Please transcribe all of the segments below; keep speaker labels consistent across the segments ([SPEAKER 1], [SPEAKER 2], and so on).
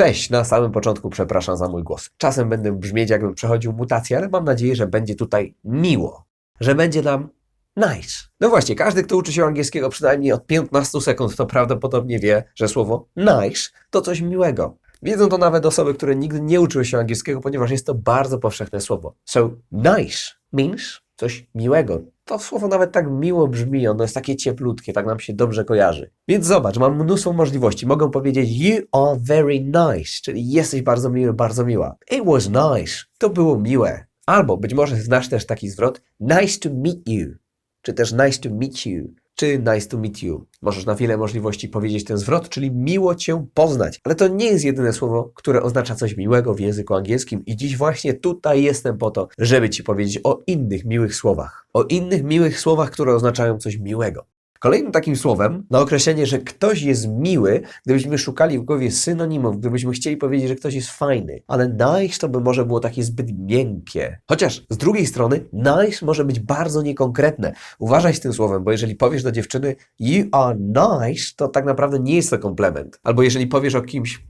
[SPEAKER 1] Cześć, na samym początku przepraszam za mój głos. Czasem będę brzmieć, jakbym przechodził mutację, ale mam nadzieję, że będzie tutaj miło. Że będzie nam nice. No właśnie, każdy, kto uczy się angielskiego przynajmniej od 15 sekund, to prawdopodobnie wie, że słowo nice to coś miłego. Wiedzą to nawet osoby, które nigdy nie uczyły się angielskiego, ponieważ jest to bardzo powszechne słowo. So, nice means coś miłego. To słowo nawet tak miło brzmi, ono jest takie cieplutkie, tak nam się dobrze kojarzy. Więc zobacz, mam mnóstwo możliwości. Mogę powiedzieć you are very nice, czyli jesteś bardzo miły, bardzo miła. It was nice, to było miłe. Albo być może znasz też taki zwrot nice to meet you, czy też nice to meet you, czy nice to meet you. Możesz na wiele możliwości powiedzieć ten zwrot, czyli miło cię poznać. Ale to nie jest jedyne słowo, które oznacza coś miłego w języku angielskim i dziś właśnie tutaj jestem po to, żeby ci powiedzieć o innych miłych słowach. O innych miłych słowach, które oznaczają coś miłego. Kolejnym takim słowem na określenie, że ktoś jest miły, gdybyśmy szukali w głowie synonimów, gdybyśmy chcieli powiedzieć, że ktoś jest fajny, ale nice to by może było takie zbyt miękkie. Chociaż z drugiej strony nice może być bardzo niekonkretne. Uważaj z tym słowem, bo jeżeli powiesz do dziewczyny you are nice, to tak naprawdę nie jest to komplement. Albo jeżeli powiesz o kimś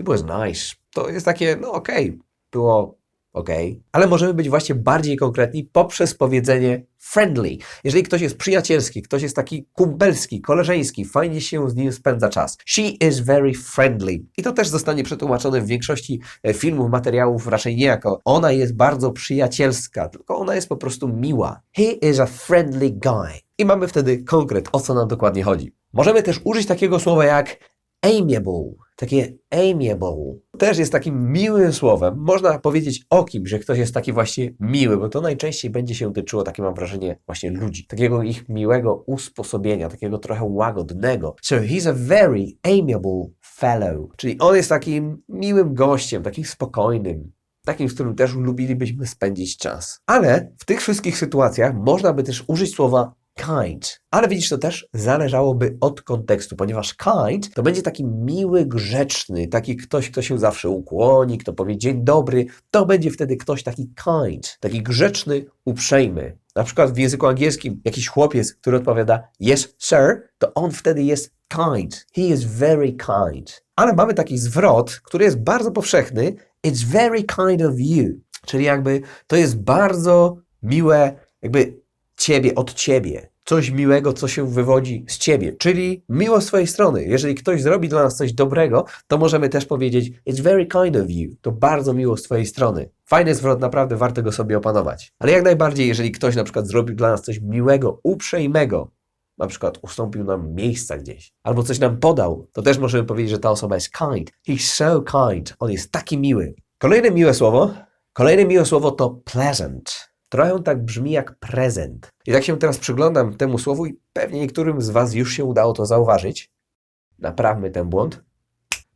[SPEAKER 1] it was nice, to jest takie, no okej, było ok, ale możemy być właśnie bardziej konkretni poprzez powiedzenie friendly. Jeżeli ktoś jest przyjacielski, ktoś jest taki kumpelski, koleżeński, fajnie się z nim spędza czas. She is very friendly. I to też zostanie przetłumaczone w większości e, filmów, materiałów raczej nie jako ona jest bardzo przyjacielska, tylko ona jest po prostu miła. He is a friendly guy. I mamy wtedy konkret, o co nam dokładnie chodzi. Możemy też użyć takiego słowa jak amiable, takie amiable. Też jest takim miłym słowem. Można powiedzieć o kim, że ktoś jest taki właśnie miły, bo to najczęściej będzie się tyczyło, takie mam wrażenie, właśnie ludzi. Takiego ich miłego usposobienia, takiego trochę łagodnego. So he's a very amiable fellow. Czyli on jest takim miłym gościem, takim spokojnym, takim, z którym też lubilibyśmy spędzić czas. Ale w tych wszystkich sytuacjach można by też użyć słowa kind. Ale widzisz, to też zależałoby od kontekstu, ponieważ kind to będzie taki miły, grzeczny, taki ktoś, kto się zawsze ukłoni, kto powie dzień dobry. To będzie wtedy ktoś taki kind, taki grzeczny, uprzejmy. Na przykład w języku angielskim jakiś chłopiec, który odpowiada yes sir, to on wtedy jest kind. He is very kind. Ale mamy taki zwrot, który jest bardzo powszechny. It's very kind of you. Czyli jakby to jest bardzo miłe, jakby ciebie, od ciebie. Coś miłego, co się wywodzi z ciebie, czyli miło z twojej strony. Jeżeli ktoś zrobi dla nas coś dobrego, to możemy też powiedzieć It's very kind of you. To bardzo miło z twojej strony. Fajny zwrot, naprawdę warto go sobie opanować. Ale jak najbardziej, jeżeli ktoś na przykład zrobił dla nas coś miłego, uprzejmego, na przykład ustąpił nam miejsca gdzieś, albo coś nam podał, to też możemy powiedzieć, że ta osoba jest kind. He's so kind. On jest taki miły. Kolejne miłe słowo, kolejne miłe słowo to pleasant. Trochę tak brzmi jak prezent. I tak się teraz przyglądam temu słowu i pewnie niektórym z Was już się udało to zauważyć. Naprawmy ten błąd.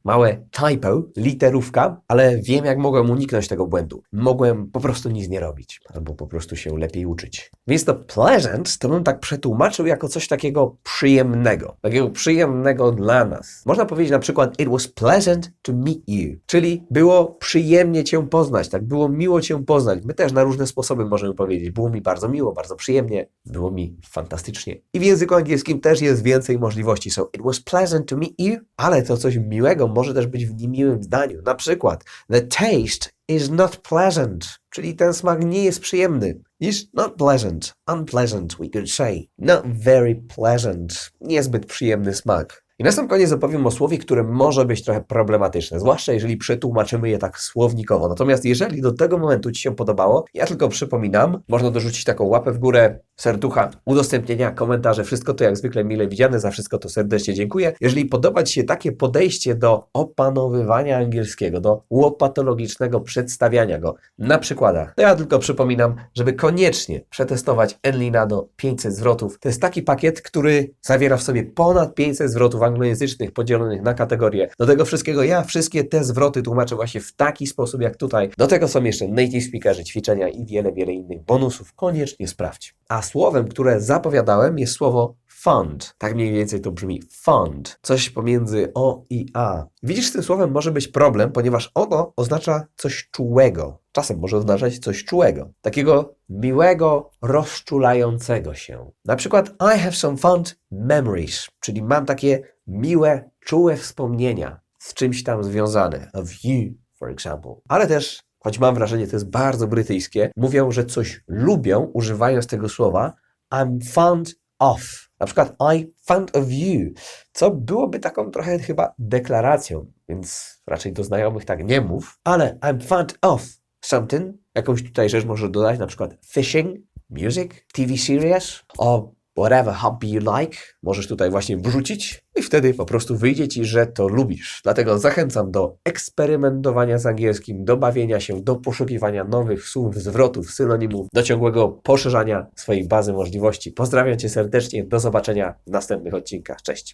[SPEAKER 1] Małe typo, literówka, ale wiem, jak mogłem uniknąć tego błędu. Mogłem po prostu nic nie robić, albo po prostu się lepiej uczyć. Więc to pleasant to bym tak przetłumaczył jako coś takiego przyjemnego, takiego przyjemnego dla nas. Można powiedzieć na przykład It was pleasant to meet you, czyli było przyjemnie Cię poznać, tak, było miło Cię poznać. My też na różne sposoby możemy powiedzieć. Było mi bardzo miło, bardzo przyjemnie, było mi fantastycznie. I w języku angielskim też jest więcej możliwości. So it was pleasant to meet you, ale to coś miłego może też być w niemiłym zdaniu. Na przykład, the taste is not pleasant, czyli ten smak nie jest przyjemny. Is not pleasant, unpleasant we could say. Not very pleasant, niezbyt przyjemny smak. I na sam koniec opowiem o słowie, które może być trochę problematyczne, zwłaszcza jeżeli przetłumaczymy je tak słownikowo. Natomiast jeżeli do tego momentu Ci się podobało, ja tylko przypominam, można dorzucić taką łapę w górę, serducha, udostępnienia, komentarze, wszystko to jak zwykle mile widziane, za wszystko to serdecznie dziękuję. Jeżeli podoba Ci się takie podejście do opanowywania angielskiego, do łopatologicznego przedstawiania go na przykładach, to ja tylko przypominam, żeby koniecznie przetestować Enlinado 500 zwrotów. To jest taki pakiet, który zawiera w sobie ponad 500 zwrotów anglojęzycznych podzielonych na kategorie. Do tego wszystkiego ja wszystkie te zwroty tłumaczę właśnie w taki sposób jak tutaj. Do tego są jeszcze native speakerzy, ćwiczenia i wiele, wiele innych bonusów. Koniecznie sprawdź. A słowem, które zapowiadałem jest słowo fund. Tak mniej więcej to brzmi fund. Coś pomiędzy o i a. Widzisz, z tym słowem może być problem, ponieważ ono oznacza coś czułego. Czasem może oznaczać coś czułego. Takiego miłego, rozczulającego się. Na przykład I have some fond memories, czyli mam takie miłe, czułe wspomnienia z czymś tam związane. Of you, for example. Ale też, choć mam wrażenie, to jest bardzo brytyjskie, mówią, że coś lubią, używając tego słowa I'm fond of. Na przykład I fond of you, co byłoby taką trochę chyba deklaracją, więc raczej do znajomych tak nie mów, ale I'm fond of something, jakąś tutaj rzecz może dodać, na przykład fishing, music, TV series, or whatever hobby you like, możesz tutaj właśnie wrzucić i wtedy po prostu wyjdzie ci, że to lubisz. Dlatego zachęcam do eksperymentowania z angielskim, do bawienia się, do poszukiwania nowych słów, zwrotów, synonimów, do ciągłego poszerzania swojej bazy możliwości. Pozdrawiam cię serdecznie, do zobaczenia w następnych odcinkach. Cześć!